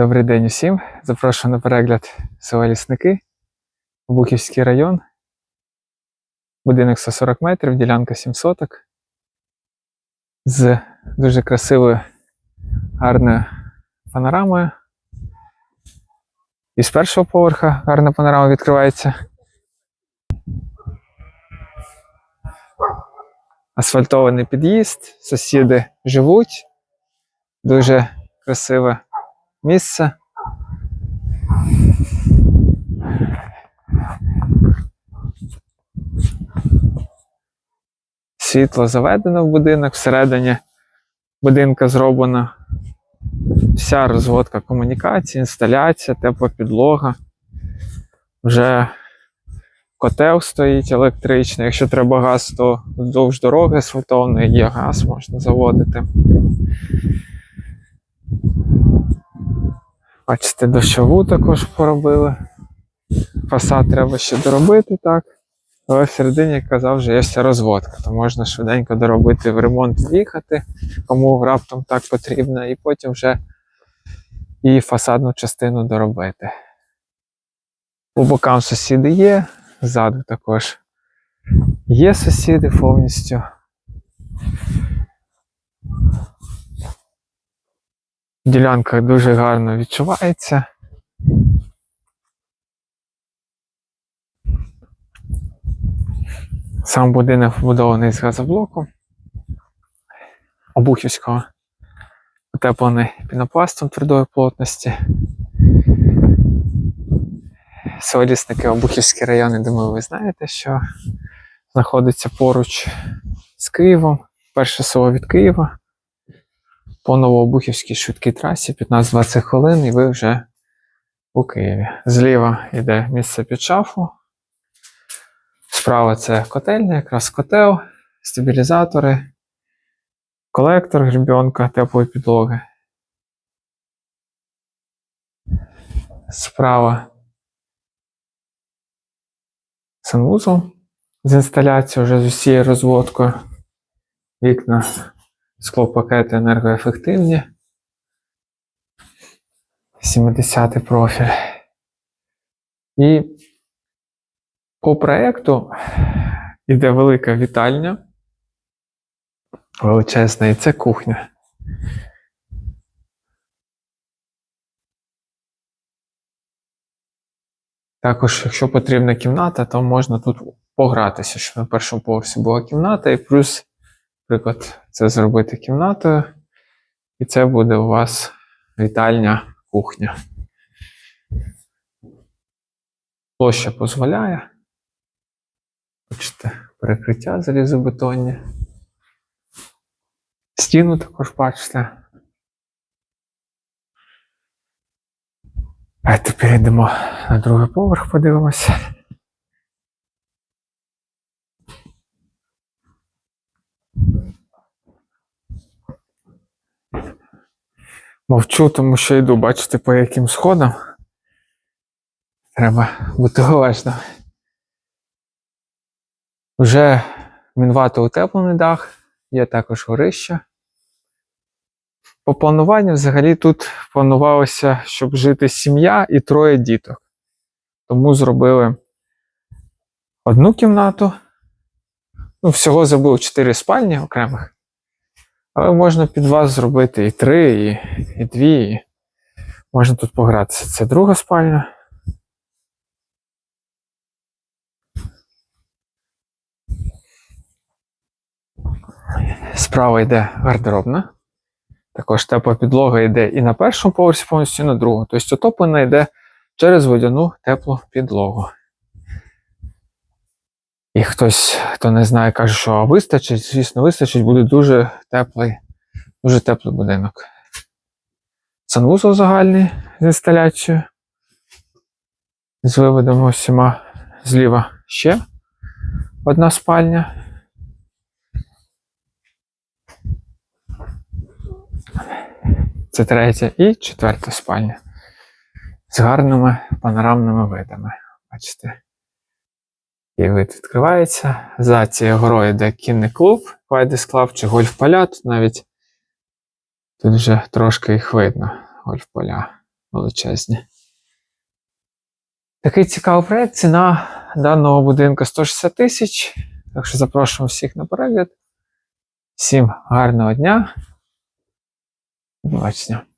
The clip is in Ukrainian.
Добрий день усім. Запрошую на перегляд села Лісники, Бухівський район. Будинок 140 метрів, ділянка 7 соток. З дуже красивою, гарною панорамою. І з першого поверха гарна панорама відкривається. Асфальтований під'їзд, сусіди живуть. Дуже красиве місце. Світло заведено в будинок, всередині будинка зроблена вся розводка комунікації, інсталяція, тепла підлога. Вже котел стоїть електричний. Якщо треба газ, то вздовж дороги асфальтованої є газ, можна заводити. Бачите, дощову також поробили. Фасад треба ще доробити, так. Але всередині, як казав, вже є вся розводка, то можна швиденько доробити в ремонт в'їхати, кому раптом так потрібно, і потім вже і фасадну частину доробити. По бокам сусіди є, ззаду також є сусіди повністю. Ділянка дуже гарно відчувається. Сам будинок побудований з газоблоку Обухівського, утеплений пінопластом твердої плотності. Село Лісники Обухівський район, думаю, ви знаєте, що знаходиться поруч з Києвом. Перше село від Києва по Новообухівській швидкій трасі 15-20 хвилин, і ви вже у Києві. Зліва йде місце під шафу. Справа це котельня, якраз котел, стабілізатори, колектор, гребінка теплої підлоги. Справа санвузол з інсталяцією вже з усією розводкою. Вікна склопакети енергоефективні. 70 профіль. І по проєкту йде велика вітальня. Величезна, і це кухня. Також, якщо потрібна кімната, то можна тут погратися, щоб на першому поверсі була кімната, і плюс Наприклад, це зробити кімнатою, і це буде у вас вітальня кухня. Площа дозволяє. Бачите, перекриття залізобетонні. Стіну також бачите. А тепер йдемо на другий поверх, подивимося. Мовчу, тому що йду, бачите, по яким сходам. Треба бути уважним. Вже мінвато утеплений дах, є також горище. По плануванню взагалі тут планувалося, щоб жити сім'я і троє діток. Тому зробили одну кімнату. Ну, всього зробили чотири спальні окремих. Але можна під вас зробити і три, і, і дві. І можна тут погратися. Це друга спальня. Справа йде гардеробна. Також тепла підлога йде і на першому поверсі повністю, і на другому. Тобто отоплена йде через водяну теплу підлогу. І хтось, хто не знає, каже, що вистачить, звісно, вистачить, буде дуже теплий, дуже теплий будинок. Санвузол загальний з інсталяцією. З виводом усіма зліва ще одна спальня. Це третя і четверта спальня. З гарними панорамними видами. Бачите? І вид відкривається. За цією горою йде кінний клуб, Вайдес Клав чи гольф поля. Тут навіть тут вже трошки їх видно. Гольф поля величезні. Такий цікавий проєкт. Ціна даного будинку 160 тисяч. Так що запрошуємо всіх на перегляд. Всім гарного дня. До побачення.